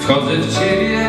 Wchodzę w ciebie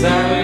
Sorry.